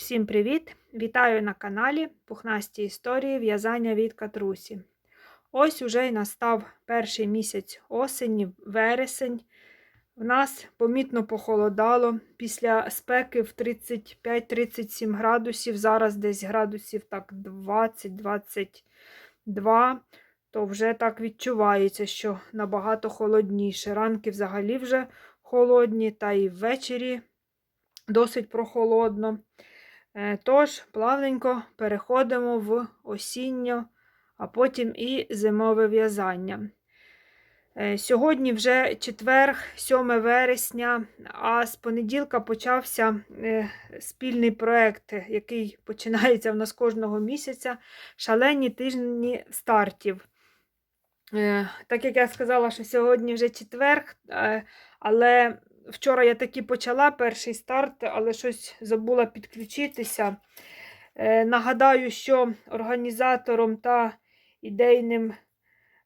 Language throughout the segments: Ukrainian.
Всім привіт! Вітаю на каналі Пухнасті історії в'язання від Катрусі. Ось уже й настав перший місяць осені, вересень. В нас помітно похолодало. Після спеки в 35-37 градусів, зараз десь градусів так 20-22, то вже так відчувається, що набагато холодніше. Ранки взагалі вже холодні, та і ввечері досить прохолодно. Е, Тож, плавненько переходимо в осінньо, а потім і зимове в'язання. Е, Сьогодні вже четвер, 7 вересня, а з понеділка почався е, спільний проєкт, який починається в нас кожного місяця. Шалені тижні стартів. Так як я сказала, що сьогодні вже четвер, е, але вчора я таки почала перший старт, але щось забула підключитися. Е, Нагадаю, що організатором та ідейним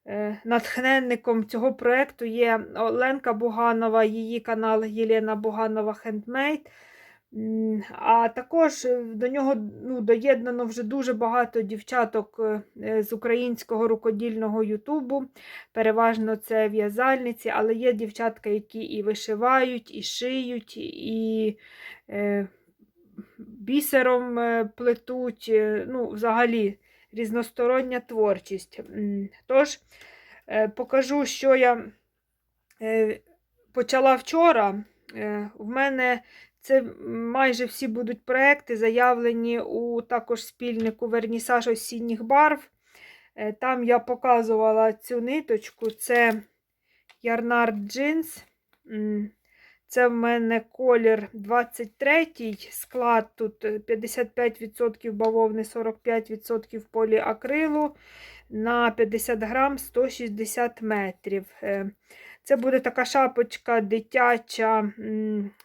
е, натхненником цього проєкту є Оленка Буганова, її канал Єлена Буганова Хендмейд. А також е, до нього ну, доєднано вже дуже багато дівчаток е, з українського рукодільного Ютубу. Переважно це в'язальниці, але є дівчатка, які і вишивають, і шиють, і е, бісером е, плетуть. е, Ну, взагалі різностороння творчість. Тож, е, покажу, що я е, почала вчора. Е, В мене це майже всі будуть проекти, заявлені у також спільнику Вернісаж осінніх барв. Е, Там я показувала цю ниточку. Це Ярнард Джинс. Це в мене колір 23 склад тут е, 55% бавовни, 45% поліакрилу на 50 грам 160 метрів. Це буде така шапочка дитяча,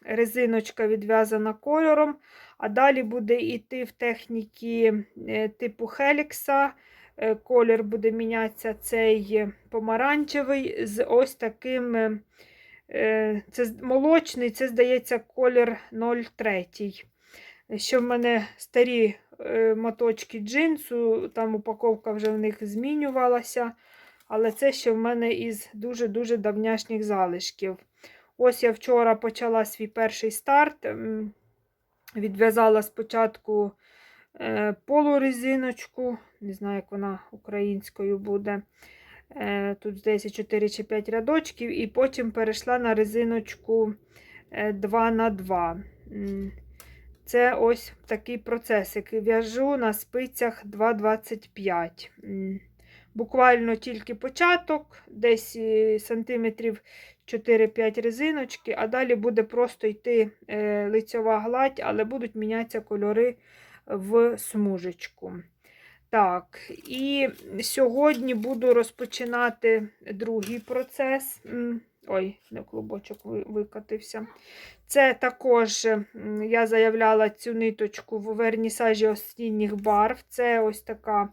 резиночка відв'язана кольором, а далі буде йти в техніки е, типу Хелікса. Е, Колір буде мінятися цей помаранчевий з ось таким. е, Це молочний, це, здається, колір 03. Ще в мене старі моточки джинсу, там упаковка вже в них змінювалася. Але це ще в мене із дуже-дуже давняшніх залишків. Ось я вчора почала свій перший старт. Відв'язала спочатку е, полурезиночку, не знаю, як вона українською буде. Е, Тут, здається, 4 чи 5 рядочків, і потім перейшла на резиночку 2 на 2 Це ось такий процес, який в'яжу на спицях 2,25. Буквально тільки початок, десь е, сантиметрів 4-5 резиночки, а далі буде просто йти е, лицьова гладь, але будуть мінятися кольори в смужечку. Так, і сьогодні буду розпочинати другий процес. Ой, не клубочок ви- викотився. Це також я заявляла цю ниточку в вернісажі осінніх барв. Це ось така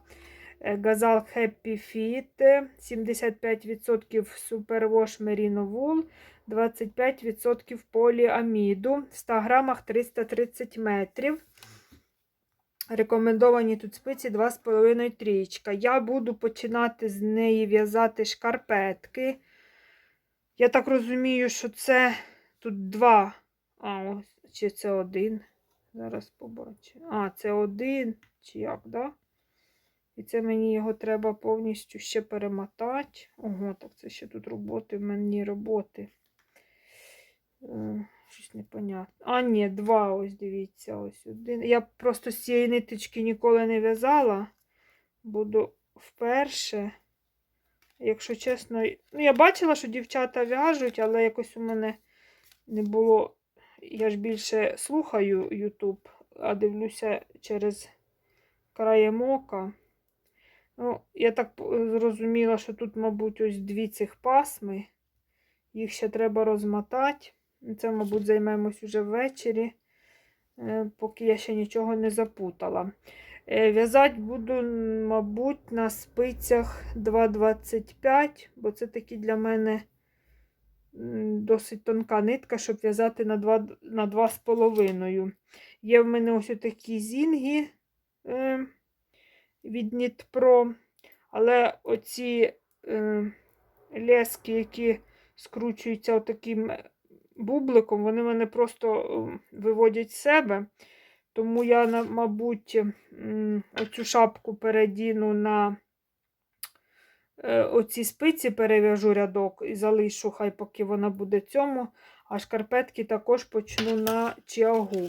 Gazal Happy Fit, 75% Superwash Merino Wool, 25% поліаміду, в 100 грамах 330 метрів. Рекомендовані тут спиці 2,5 трієчка. Я буду починати з неї в'язати шкарпетки. Я так розумію, що це тут два. А, ось, чи це один. Зараз побачу. А, це один, чи як, да? І це мені його треба повністю ще перемотати. Ого, так це ще тут роботи, в мені роботи. Е, Щось непонятно. А, ні, два, ось дивіться, ось один. Я просто з цієї ниточки ніколи не в'язала. Буду вперше. Якщо чесно, ну я бачила, що дівчата в'яжуть, але якось у мене не було. Я ж більше слухаю YouTube, а дивлюся через краєм ока. Ну, я так зрозуміла, що тут, мабуть, ось дві цих пасми. Їх ще треба розмотати. Це, мабуть, займемось уже ввечері, е, поки я ще нічого не запутала. Е, В'язати буду, мабуть, на спицях 2,25, бо це такі для мене досить тонка нитка, щоб в'язати на 2, на 2,5. Є в мене ось такі зінги е, від Нітпро, але оці е, лески, які скручуються отаким бубликом, вони мене просто е, виводять з себе. Тому я, мабуть, оцю шапку передіну на е, оці спиці перев'яжу рядок і залишу, хай поки вона буде цьому, а шкарпетки також почну на чиагу.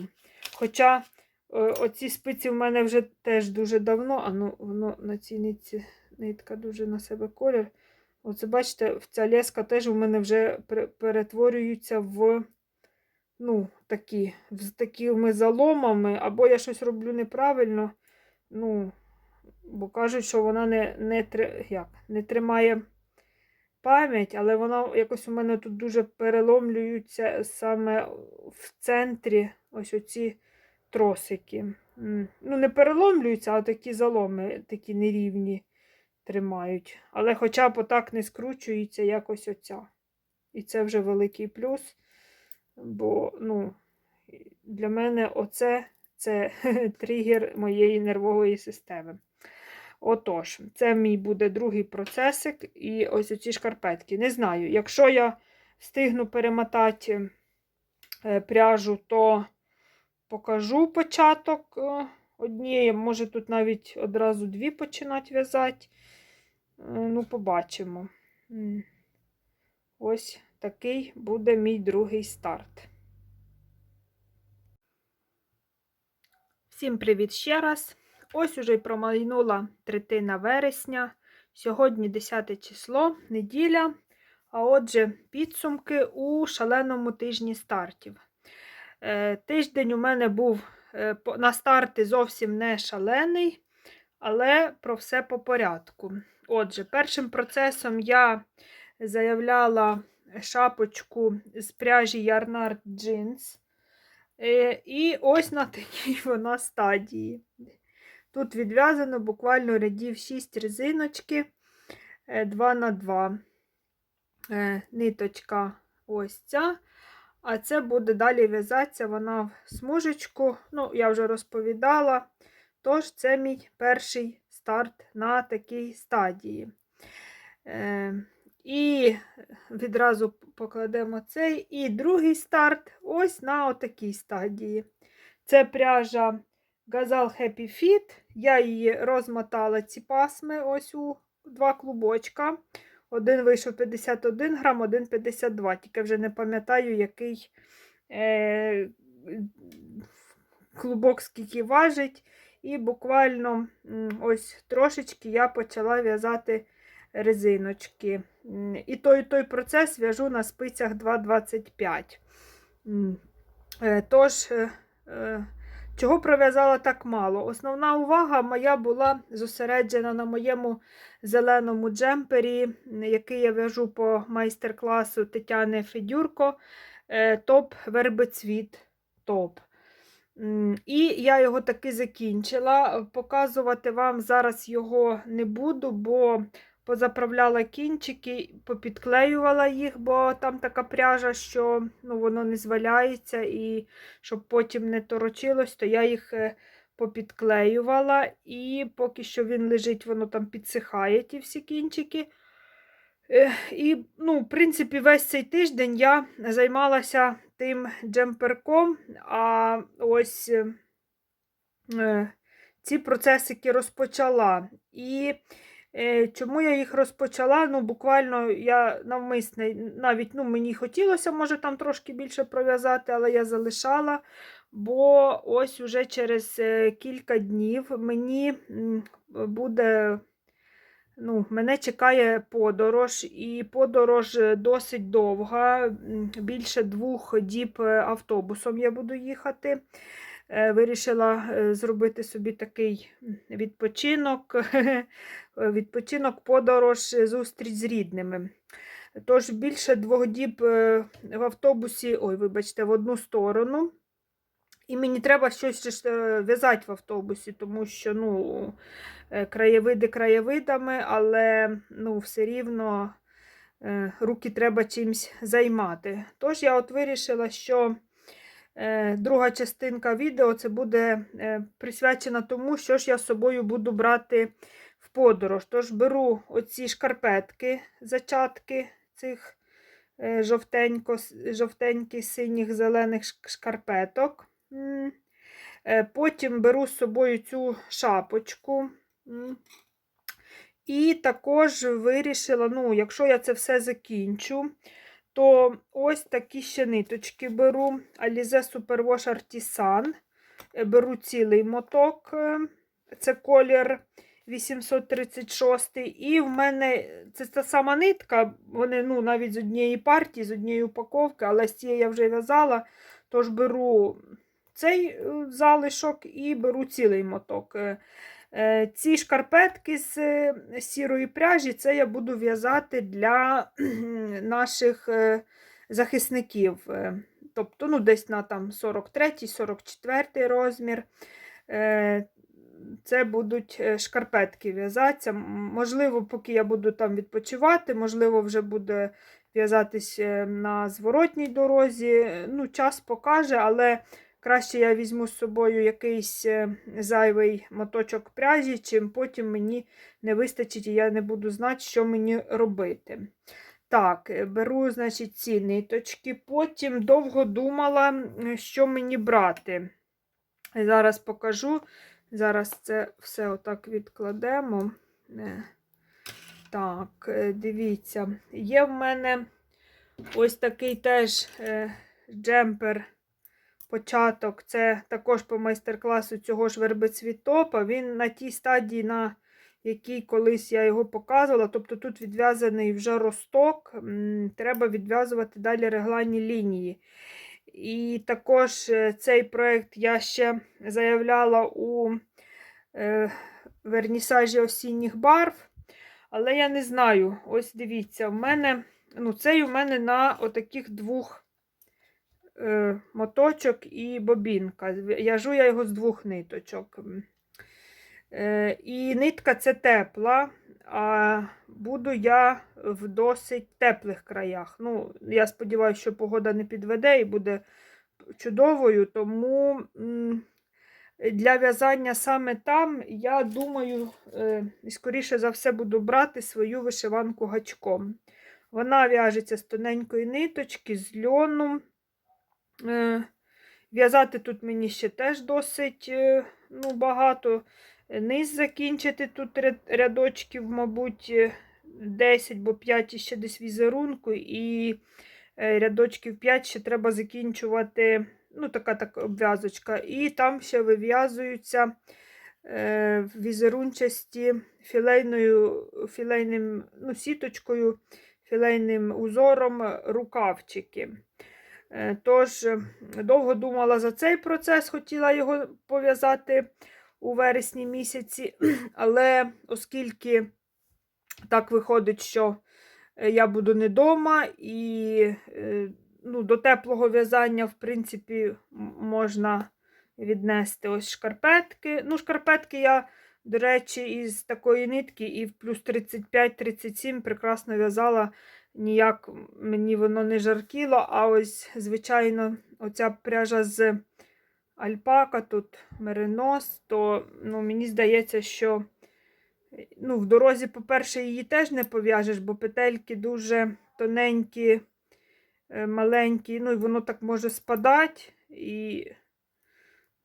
Хоча е, оці спиці в мене вже теж дуже давно, а ну воно на цій нитці нитка дуже на себе колір. Оце, бачите, ця леска теж у мене вже перетворюється в ну, такі, з такими заломами, або я щось роблю неправильно. Ну, бо кажуть, що вона не, не, як, не тримає пам'ять, але вона якось у мене тут дуже переломлюються саме в центрі ось оці тросики. Ну, не переломлюються, а такі заломи, такі нерівні тримають. Але хоча б отак не скручується якось оця. І це вже великий плюс. Бо, ну, для мене оце це тригер моєї нервової системи. Отож, це мій буде другий процесик. І ось оці шкарпетки. Не знаю, якщо я встигну перемотати е, пряжу, то покажу початок е, однієї. Може тут навіть одразу дві починати в'язати. Е, Ну, побачимо. Ось такий буде мій другий старт. Всім привіт ще раз. Ось уже й промайнула третина вересня. Сьогодні 10 число, неділя. А отже, підсумки у шаленому тижні стартів. Е, Тиждень у мене був е, на старти зовсім не шалений, але про все по порядку. Отже, першим процесом я заявляла шапочку з пряжі Yarnard Jeans. Е, І ось на такій вона стадії. Тут відв'язано буквально рядів 6 резиночки 2 на 2 Ниточка ось ця. А це буде далі в'язатися вона в смужечку. Ну, я вже розповідала. Тож, це мій перший старт на такій стадії. Е, і відразу покладемо цей. І другий старт ось на отакій стадії. Це пряжа Gazal Happy Fit. Я її розмотала ці пасми ось у два клубочка. Один вийшов 51 грам, один 52. Тільки вже не пам'ятаю, який е, клубок скільки важить. І буквально ось трошечки я почала в'язати резиночки. І той, і той процес в'яжу на спицях 2,25. Е, Тож, е, е, чого пров'язала так мало? Основна увага моя була зосереджена на моєму зеленому джемпері, який я в'яжу по майстер-класу Тетяни Федюрко, е, топ вербицвіт топ. І я його таки закінчила. Показувати вам зараз його не буду, бо позаправляла кінчики, попідклеювала їх, бо там така пряжа, що ну, воно не зваляється, і щоб потім не торочилось, то я їх е, попідклеювала. І поки що він лежить, воно там підсихає, ті всі кінчики. Е, І, ну, в принципі, весь цей тиждень я займалася тим джемперком, а ось е, ці процесики розпочала. І чому я їх розпочала? Ну, буквально я навмисне, навіть ну, мені хотілося, може, там трошки більше пров'язати, але я залишала. Бо ось уже через е, кілька днів мені буде Ну, мене чекає подорож, і подорож е, досить довга. Більше двох діб е, автобусом я буду їхати. Е, Вирішила е, зробити собі такий відпочинок, відпочинок, подорож, е, зустріч з рідними. Тож більше двох діб е, в автобусі, ой, вибачте, в одну сторону. І мені треба щось е, в'язати в автобусі, тому що ну, е, краєвиди краєвидами, але ну, все рівно е, руки треба чимось займати. Тож я от вирішила, що е, друга частинка відео це буде е, присвячена тому, що ж я з собою буду брати в подорож. Тож беру оці шкарпетки, зачатки цих е, жовтеньких, синіх, зелених шкарпеток. Е, Потім беру з собою цю шапочку. І також вирішила, ну, якщо я це все закінчу, то ось такі ще ниточки беру. Alize Superwash Artisan. Е, Беру цілий моток, е, це колір 836. І в мене це та сама нитка, вони ну, навіть з однієї партії, з однієї упаковки, але з цієї я вже в'язала. Тож беру цей е, залишок і беру цілий моток. Е, Ці шкарпетки з е, сірої пряжі це я буду в'язати для наших е, захисників. Тобто, ну, десь на там 43-44 розмір. Це будуть шкарпетки в'язатися. Можливо, поки я буду там відпочивати, можливо, вже буде в'язатись на зворотній дорозі. Ну, час покаже, але краще я візьму з собою якийсь е, зайвий моточок пряжі, чим потім мені не вистачить, і я не буду знати, що мені робити. Так, е, беру, значить, ці ниточки. Потім довго думала, що мені брати. Зараз покажу. Зараз це все отак відкладемо. Е, Так, дивіться, є в мене ось такий теж джемпер. Початок, це також по майстер-класу цього ж вербицвітопа. Він на тій стадії, на якій колись я його показувала. Тобто тут відв'язаний вже росток, треба відв'язувати далі регланні лінії. І також е, цей проєкт я ще заявляла у е, вернісажі осінніх барв. Але я не знаю. Ось дивіться, в мене, ну, цей у мене на отаких двох е, моточок і бобінка. В'яжу я його з двох ниточок. Е, і нитка це тепла, а буду я в досить теплих краях. Ну, я сподіваюся, що погода не підведе і буде чудовою, тому для в'язання саме там, я думаю, е, скоріше за все, буду брати свою вишиванку гачком. Вона в'яжеться з тоненької ниточки, з льону. Е, В'язати тут мені ще теж досить е, ну, багато. Низ закінчити тут рядочків, мабуть, е, 10, бо 5 ще десь візерунку, і е, рядочків 5 ще треба закінчувати. Ну, така так обв'язочка. І там ще вив'язуються е, візерунчасті філейною, філейним, ну, сіточкою, філейним узором рукавчики. Е, Тож, довго думала за цей процес, хотіла його пов'язати у вересні місяці, але оскільки так виходить, що е, я буду не вдома, і е, ну, до теплого в'язання, в принципі, можна віднести ось шкарпетки. Ну, шкарпетки я, до речі, із такої нитки і в плюс 35-37 прекрасно в'язала. Ніяк мені воно не жаркіло, а ось, звичайно, оця пряжа з альпака, тут меринос, то ну, мені здається, що ну, в дорозі, по-перше, її теж не пов'яжеш, бо петельки дуже тоненькі, е, маленькі, ну і воно так може спадати. І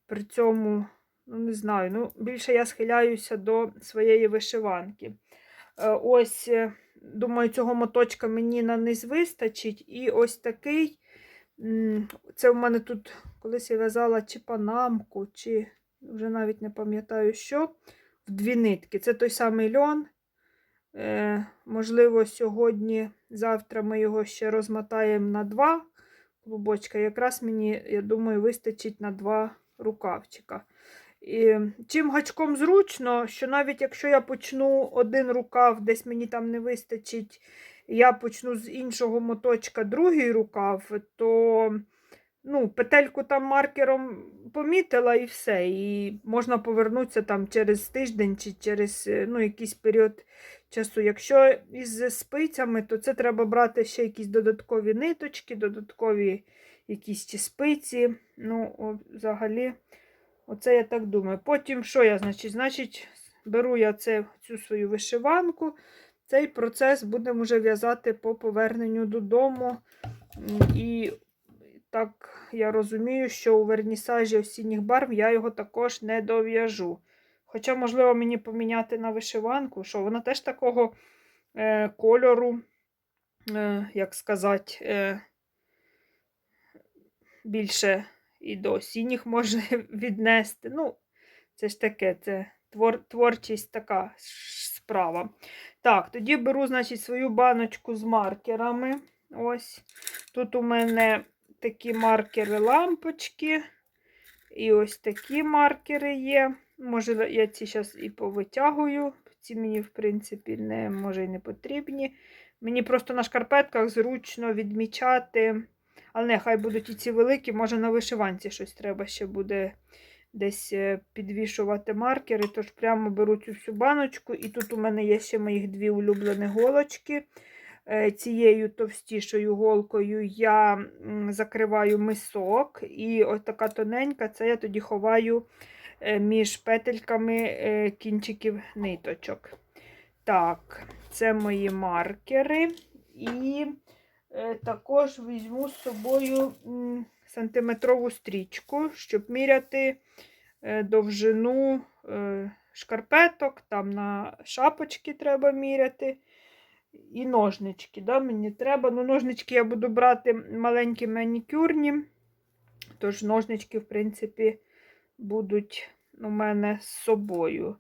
при цьому, ну, не знаю, ну, більше я схиляюся до своєї вишиванки. Е, Ось, е, думаю, цього моточка мені на низ вистачить. І ось такий. Це в мене тут колись я в'язала чи панамку, чи вже навіть не пам'ятаю що. В дві нитки. Це той самий льон. Е, можливо, сьогодні, завтра ми його ще розмотаємо на два клубочка. Якраз мені, я думаю, вистачить на два рукавчика. І чим гачком зручно, що навіть якщо я почну один рукав, десь мені там не вистачить, я почну з іншого моточка другий рукав, то ну, петельку там маркером помітила і все. І можна повернутися там через тиждень чи через ну, якийсь період часу. Якщо із спицями, то це треба брати ще якісь додаткові ниточки, додаткові якісь ті спиці. Ну, взагалі, оце я так думаю. Потім, що я, значить, значить, беру я це, цю свою вишиванку. Цей процес будемо вже в'язати по поверненню додому. І так я розумію, що у вернісажі осінніх барв я його також не дов'яжу. Хоча, можливо, мені поміняти на вишиванку, що вона теж такого е, кольору, е, як сказати, е, більше і до осінніх можна віднести. Ну, це ж таке, це твор, творчість така справа. Так, тоді беру, значить, свою баночку з маркерами. Ось. Тут у мене такі маркери лампочки. І ось такі маркери є. Може, я ці зараз і повитягую. Ці мені, в принципі, не, може і не потрібні. Мені просто на шкарпетках зручно відмічати. Але нехай будуть і ці великі, може на вишиванці щось треба ще буде десь е, підвішувати маркери. Тож прямо беру цю всю баночку. І тут у мене є ще моїх дві улюблені голочки. Е, Цією товстішою голкою я закриваю мисок. І ось така тоненька, це я тоді ховаю е, між петельками кінчиків ниточок. Так, це мої маркери. І також візьму з собою сантиметрову стрічку, щоб міряти е, довжину е, шкарпеток, там на шапочки треба міряти. І ножнички. Да, мені треба. Ну, ножнички я буду брати маленькі манікюрні. Тож ножнички, в принципі, будуть у мене з собою.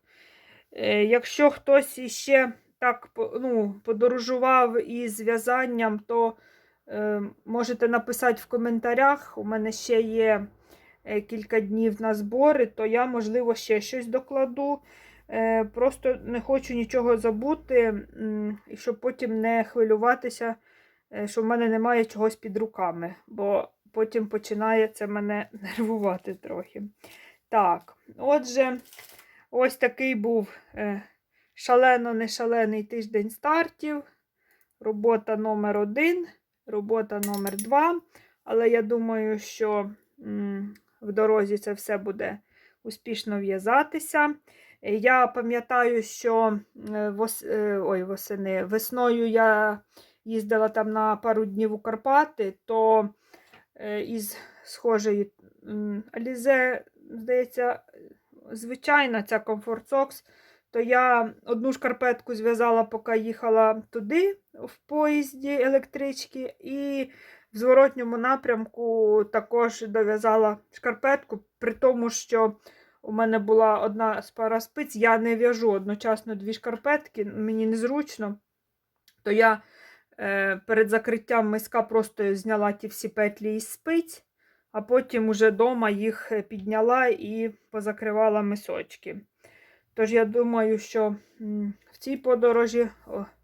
Е, якщо хтось іще так ну, подорожував із в'язанням, то е, можете написати в коментарях. У мене ще є е, кілька днів на збори, то я, можливо, ще щось докладу. Е, Просто не хочу нічого забути, і щоб потім не хвилюватися, е, що в мене немає чогось під руками, бо потім починає це мене нервувати трохи. Так, отже, ось такий був шалено-нешалений тиждень стартів. Робота номер один, робота номер два. Але я думаю, що в дорозі це все буде успішно в'язатися. Я пам'ятаю, що е, вос... е, Ой, восени, весною я їздила там на пару днів у Карпати, то е, із схожої Алізе, здається, звичайна ця Comfort Socks, то я одну шкарпетку зв'язала, поки їхала туди, в поїзді електрички, і в зворотньому напрямку також дов'язала шкарпетку, при тому, що у мене була одна пара спиць, я не в'яжу одночасно дві шкарпетки, мені незручно. То я е, перед закриттям миска просто зняла ті всі петлі із спиць, а потім уже вдома їх підняла і позакривала мисочки. Тож я думаю, що в цій подорожі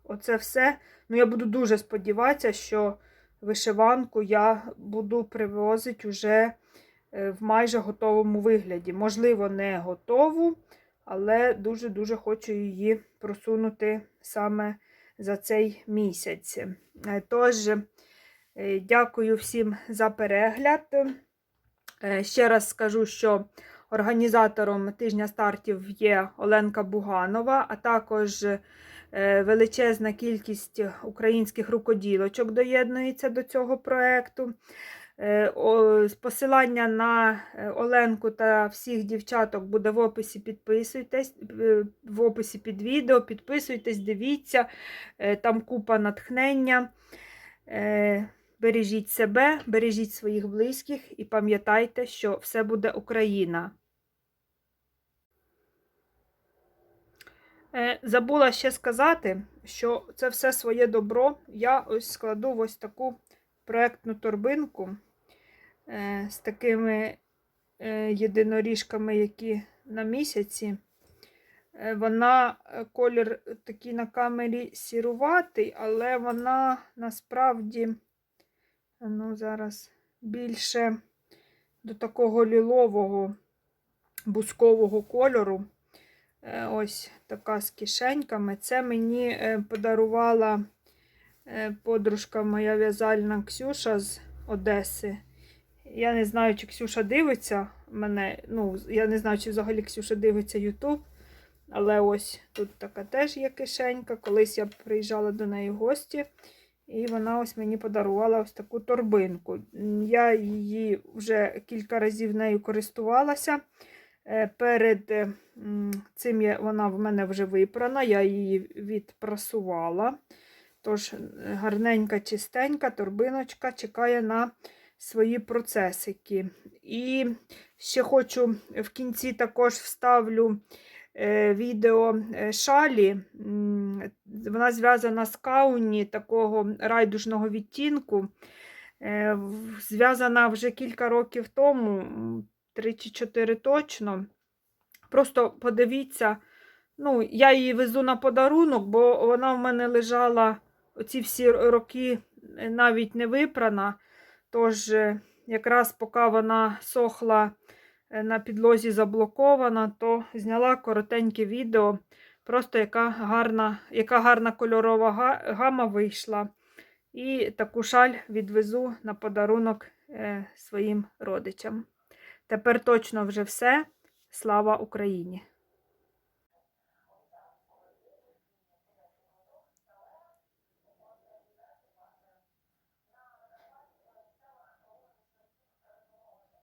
оце все. Ну, я буду дуже сподіватися, що вишиванку я буду привозити уже е, в майже готовому вигляді. Можливо, не готову, але дуже-дуже хочу її просунути саме за цей місяць. Е, Тож, е, дякую всім за перегляд. Ще раз скажу, що організатором тижня стартів є Оленка Буганова, а також е, величезна кількість українських рукоділочок доєднується до цього проєкту. Е, Посилання на е, Оленку та всіх дівчаток буде в описі. Підписуйтесь, в описі під відео, підписуйтесь, дивіться, там купа натхнення. Бережіть себе, бережіть своїх близьких і пам'ятайте, що все буде Україна. Е, Забула ще сказати, що це все своє добро я ось складу ось таку проектну торбинку е, з такими е, єдиноріжками, які на місяці. Вона колір такий на камері сіруватий, але вона насправді ну, зараз більше до такого лілового бускового кольору. Е, Ось така з кишеньками. Це мені е, подарувала е, подружка моя в'язальна Ксюша з Одеси. Я не знаю, чи Ксюша дивиться мене. Ну, я не знаю, чи взагалі Ксюша дивиться Ютуб. Але ось тут така теж є кишенька. Колись я приїжджала до неї в гості, і вона ось мені подарувала ось таку торбинку. Я її вже кілька разів нею користувалася. Е, Перед е, цим вона в мене вже випрана, я її відпрасувала. Тож гарненька, чистенька торбиночка чекає на свої процесики. І ще хочу в кінці також вставлю відео е, шалі. Вона зв'язана з кауні такого райдужного відтінку. Е, Зв'язана вже кілька років тому, м, 3 чи 4 точно. Просто подивіться, ну, я її везу на подарунок, бо вона в мене лежала оці всі роки е, навіть не випрана. Тож, е, якраз поки вона сохла е, на підлозі заблокована, то зняла коротеньке відео. Просто яка гарна, яка гарна кольорова гама вийшла. І таку шаль відвезу на подарунок е, своїм родичам. Тепер точно вже все. Слава Україні!